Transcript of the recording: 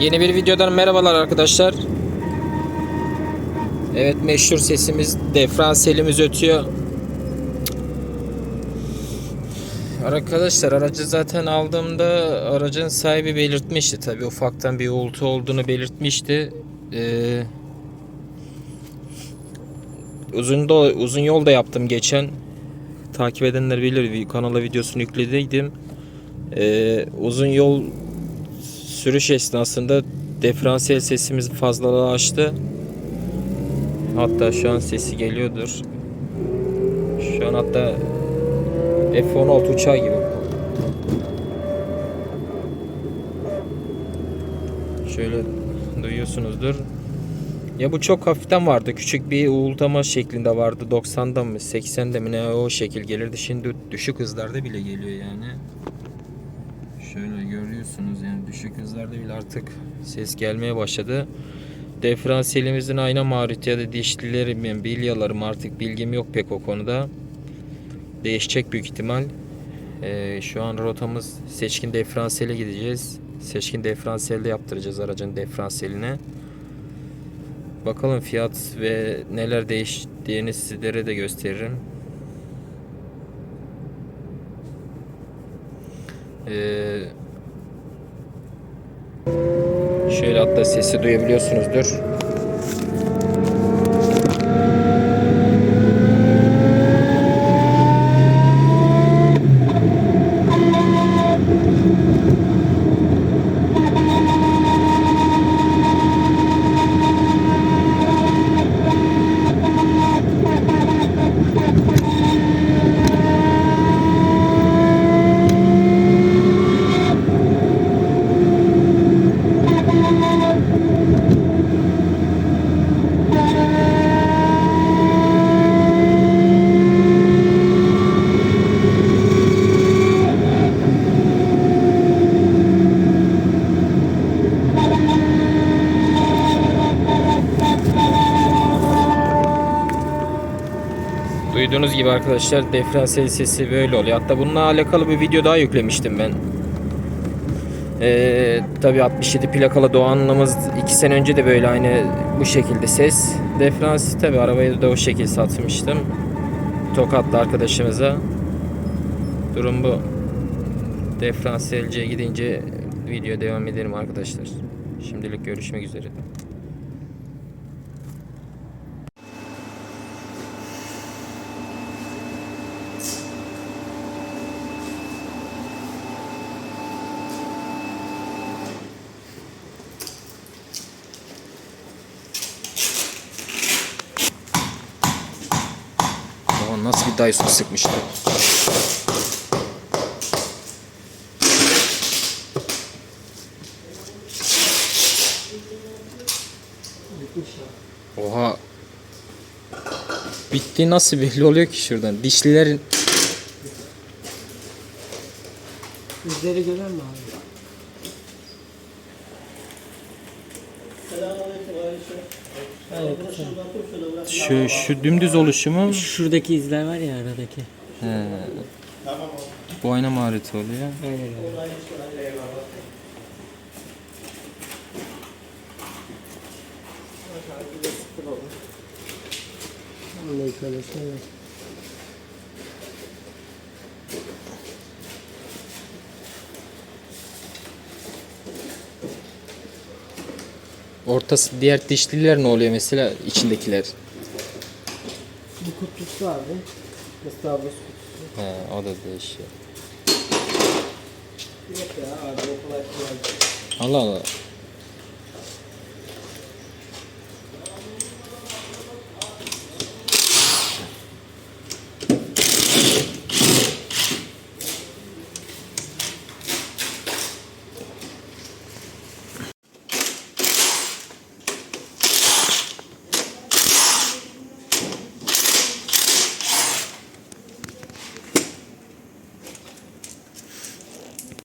Yeni bir videodan merhabalar arkadaşlar. Evet meşhur sesimiz diferansiyelimiz ötüyor. Arkadaşlar aracı zaten aldığımda aracın sahibi belirtmişti tabi ufaktan bir uğultu olduğunu belirtmişti. Ee, uzun da uzun yol da yaptım geçen. Takip edenler bilir kanala videosunu yüklediydim. Ee, uzun yol sürüş esnasında diferansiyel sesimiz fazlalığı açtı. Hatta şu an sesi geliyordur. Şu an hatta F-16 uçağı gibi. Şöyle duyuyorsunuzdur. Ya bu çok hafiften vardı. Küçük bir uğultama şeklinde vardı. 90'da mı 80'de mi ne o şekil gelirdi. Şimdi düşük hızlarda bile geliyor yani. Şöyle görüyorsunuz yani düşük hızlarda bile artık ses gelmeye başladı. Diferansiyelimizin ayna marifeti ya da dişlileri mi bilyalarım artık bilgim yok pek o konuda. Değişecek büyük ihtimal. Ee, şu an rotamız seçkin diferansiyele gideceğiz. Seçkin diferansiyelde yaptıracağız aracın diferansiyeline. Bakalım fiyat ve neler değiştiğini sizlere de gösteririm. Ee, şöyle hatta sesi duyabiliyorsunuzdur. Duyduğunuz gibi arkadaşlar diferansiyel sesi böyle oluyor. Hatta bununla alakalı bir video daha yüklemiştim ben. Ee, tabii 67 plakalı Doğan'ımız 2 sene önce de böyle aynı bu şekilde ses. Diferansı tabii arabayı da o şekilde satmıştım. Tokatlı arkadaşımıza. Durum bu. Diferansiyelciye gidince video devam ederim arkadaşlar. Şimdilik görüşmek üzere. Nasıl bir Dyson sıkmıştı. Oha. Bitti nasıl belli oluyor ki şuradan? Dişlilerin Yüzleri görür mü abi? Evet. şu, şu dümdüz oluşumu Şuradaki izler var ya aradaki. he, bu ayna marifeti oluyor. Aynen öyle. Kalırsa Ortası diğer dişliler ne oluyor mesela içindekiler? Bu kutusu abi. Istavros kutusu. He, o da değişiyor. Yok ya abi o kolay kolay. Allah Allah.